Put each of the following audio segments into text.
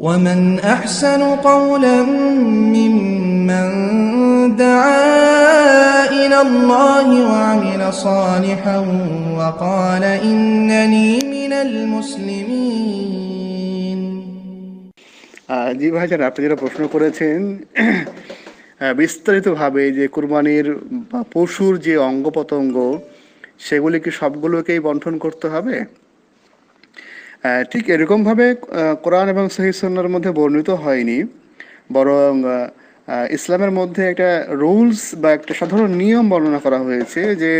ومن أحسن قولا ممن دعا إلى الله وعمل صالحا وقال إنني من المسلمين আহ, জি ভাইজান আপনি যেটা প্রশ্ন করেছেন আহ, বিস্তারিতভাবে যে কুরবানির বা পশুর যে অঙ্গ প্রত্যঙ্গ সেগুলি কি সবগুলোকেই বন্টন করতে হবে আহ, ঠিক এরকমভাবে কোরআন এবং সহিসন্নার মধ্যে বর্ণিত হয়নি। বরং ইসলামের মধ্যে একটা রুলস বা একটা সাধারণ নিয়ম বর্ণনা করা হয়েছে যে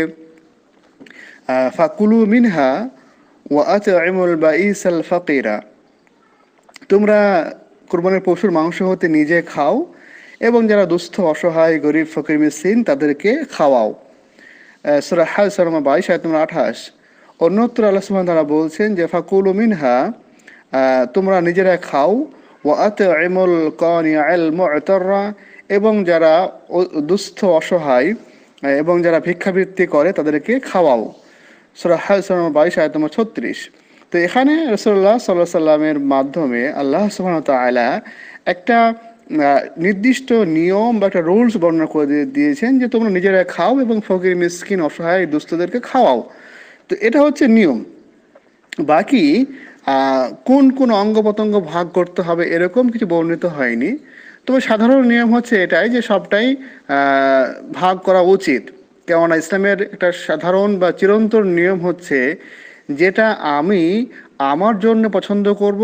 ফাকুলু মিনহা ওয়া আতইমুল বাইসাল ফাকিরা। তোমরা কোরবানির পশুর মাংস হতে নিজে খাও এবং যারা দুস্থ, অসহায়, গরিব, ফকির মিসিন তাদেরকে খাওয়াও। সুরা হাল শর্মা বাইশ, আয়াত নম্বর আঠাশ। অন্যত্র আল্লাহ সুবহান তারা বলছেন যে, ফাকুল মিনহা তোমরা নিজেরা খাও ও আত এমল কন এবং যারা দুস্থ, অসহায় এবং যারা ভিক্ষাবৃত্তি করে, তাদেরকে খাওয়াও। সুরা বাইশ, আয়াত নম্বর ছত্রিশ। তো এখানে রসুল্লাহ সাল্লাহ সাল্লামের মাধ্যমে আল্লাহ সুবহান তাআলা একটা নির্দিষ্ট নিয়ম বা একটা রুলস বর্ণনা করে দিয়েছেন যে, তোমরা নিজেরা খাও এবং ফকির, মিসকিন, অসহায়, দুস্থদেরকে খাওয়াও। তো এটা হচ্ছে নিয়ম। বাকি কোন কোন অঙ্গ প্রত্যঙ্গ ভাগ করতে হবে এরকম কিছু বর্ণিত হয়নি। তবে সাধারণ নিয়ম হচ্ছে এটাই যে সবটাই ভাগ করা উচিত। কেননা ইসলামের একটা সাধারণ বা চিরন্তর নিয়ম হচ্ছে যেটা আমি আমার জন্য পছন্দ করব,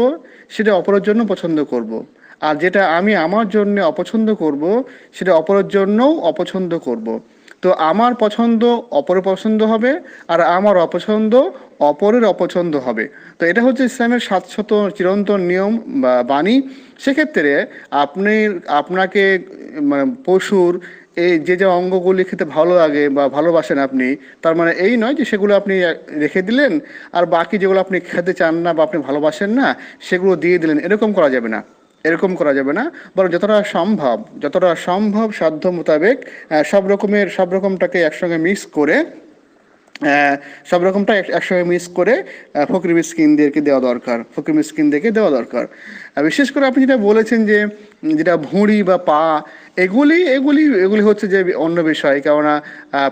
সেটা অপরের জন্য পছন্দ করব। আর যেটা আমি আমার জন্য অপছন্দ করব, সেটা অপরের জন্যও অপছন্দ করব। তো আমার পছন্দ, অপরের পছন্দ হবে, আর আমার অপছন্দ, অপরের অপছন্দ হবে। তো এটা হচ্ছে ইসলামের সাতশত চিরন্তন নিয়ম বা বাণী। সেক্ষেত্রে আপনি, আপনাকে মানে পশুর এই যে যে অঙ্গগুলি খেতে ভালো লাগে বা ভালোবাসেন আপনি, তার মানে এই নয় যে সেগুলো আপনি রেখে দিলেন, আর বাকি যেগুলো আপনি খেতে চান না বা আপনি ভালোবাসেন না, সেগুলো দিয়ে দিলেন, এরকম করা যাবে না। এরকম করা যাবে না। বরং যতটা সম্ভব যতটা সম্ভব সাধ্য মোতাবেক সব রকমের, সব রকমটাকে একসঙ্গে মিক্স করে সব রকমটা এক- একসঙ্গে মিস করে ফকির মিসকিনদেরকে দেওয়া দরকার, ফকির মিসকিনদেরকে দেওয়া দরকার। বিশেষ করে আপনি যেটা বলেছেন যে যেটা ভুঁড়ি বা পা, এগুলি এগুলি এগুলি হচ্ছে যে অন্য বিষয়। কেননা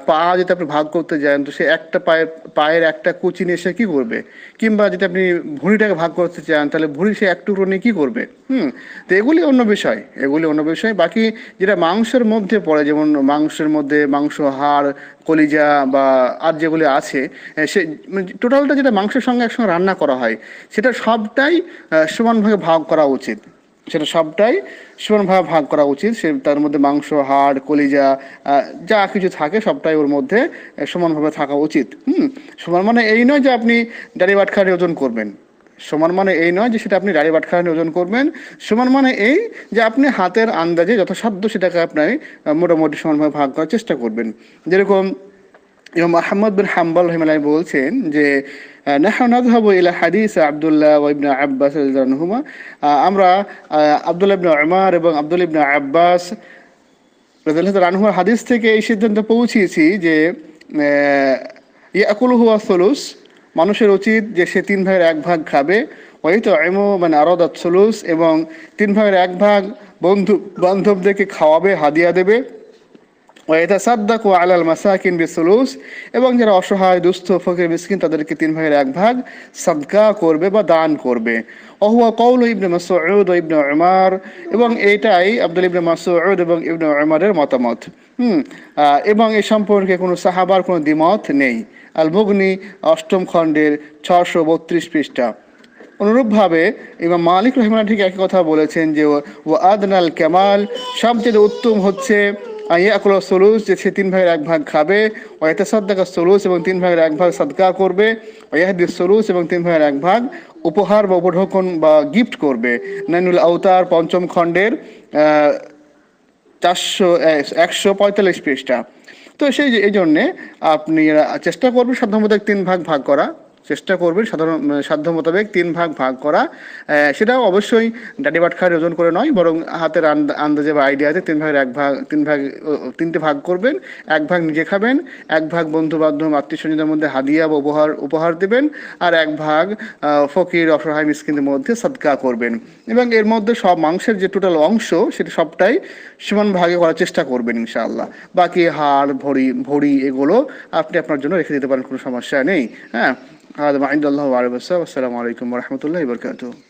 পা যেটা আপনি ভাগ করতে যান, তো সে একটা পায়ের পায়ের একটা কুচি নিয়ে সে কী করবে? কিংবা যেটা আপনি ভুঁড়িটাকে ভাগ করতে চান, তাহলে ভুঁড়ি সে এক টুকরো নিয়ে কী করবে? হুম, তো এগুলি অন্য বিষয়, এগুলি অন্য বিষয়। বাকি যেটা মাংসের মধ্যে পড়ে, যেমন মাংসের মধ্যে মাংস, হাড়, কলিজা বা আর যেগুলি আছে সে টোটালটা যেটা মাংসের সঙ্গে একসঙ্গে রান্না করা হয়, সেটা সবটাই সমানভাবে ভাগ করা উচিত। সেটা সবটাই সমানভাবে ভাগ করা উচিত। সে তার মধ্যে মাংস, হাড়, কলিজা যা কিছু থাকে সবটাই ওর মধ্যে সমানভাবে থাকা উচিত। হুম? সমান মানে এই নয় যে আপনি ডাড়ি বাটখারে ওজন করবেন। সমান মানে এই নয় যে সেটা আপনি ডাড়ি বাটখানে ওজন করবেন। সমান মানে এই যে আপনি হাতের আন্দাজে যথাসাধ্য সেটাকে আপনি মোটামুটি সমানভাবে ভাগ করার চেষ্টা করবেন। যেরকম ইমাম আহমদ বিন হাম্বাল রহিমাল্লাহ বলছেন যে নাহা নাযহাবু ইলা হাদিস আব্দুল্লাহ ইবনে আব্বাস আনহুমা। আমরা আব্দুল্লাহ ইবনে এবং আব্দুল ইবনে আব্বাস আনহুর হাদিস থেকে এই সিদ্ধান্তে পৌঁছেছি যে ইয়াকুল হুয়া সলুস, মানুষের উচিত যে সে তিন ভাগের এক ভাগ খাবে। ওই তো এমো মানে আরদাত সলুস এবং তিন ভাগের এক ভাগ বন্ধু বান্ধবদেরকে খাওয়াবে, হাদিয়া দেবে। ওয়াইতা সাদ্দাকু আলাল মাসাকিন বিসুলুস, এবং যারা অসহায়, দুস্থ, ফকির, মিসকিন, তাদেরকে তিন ভাগের এক ভাগ সাদকা করবে বা দান করবে। অহুয়া কৌল ইবনে মাসউদ ও ইবনে উমার, এবং এইটাই আব্দুল ইবনে মাসউদ এবং ইবনে উমারের মতামত। হুম এবং এই সম্পর্কে কোনো সাহাবার কোনো দ্বিমত নেই। আল মুগনি অষ্টম খণ্ডের ছশো বত্রিশ পৃষ্ঠা। অনুরূপভাবে ইমাম মালিক রহমান ঠিক একই কথা বলেছেন যে ও আদনাল কেমাল, সবচেয়ে উত্তম হচ্ছে ইয়াকুল সলুস, যে সে তিন ভাগের এক ভাগ খাবে, ও এতে সাদ্দাকা সলুস এবং তিন ভাগের এক ভাগ সাদকা করবে, ও ইয়াহাদি সলুস এবং তিন ভাগের এক ভাগ উপহার বা উপঢৌকন বা গিফট করবে। নাইনুল আওতার পঞ্চম খণ্ডের চারশো একশো পঁয়তাল্লিশ পৃষ্ঠা। তো সেই এই জন্যে আপনি চেষ্টা করবেন সাধ্যমতো তিন ভাগ ভাগ করা। চেষ্টা করবেন সাধারণ সাধ্য মোতাবেক তিন ভাগ ভাগ করা। সেটাও অবশ্যই ডাডি বাটখার ওজন করে নয়, বরং হাতের আন্দ- আন্দাজে বা আইডিয়াতে তিন ভাগের এক ভাগ, তিন ভাগ তিনটে ভাগ করবেন। এক ভাগ নিজে খাবেন, এক ভাগ বন্ধু বান্ধব আত্মীয় স্বজনদের মধ্যে হাদিয়া বা উপহার উপহার দেবেন, আর এক ভাগ ফকির, অসহায়, মিসকিনদের মধ্যে সদকা করবেন। এবং এর মধ্যে সব মাংসের যে টোটাল অংশ, সেটা সবটাই সমান ভাগে করার চেষ্টা করবেন ইনশাআল্লাহ। বাকি হাড় ভড়ি ভড়ি এগুলো আপনি আপনার জন্য রেখে দিতে পারেন, কোনো সমস্যা নেই হ্যাঁ? هذا ما عند الله وعلى والسلام عليكم ورحمة الله وبركاته.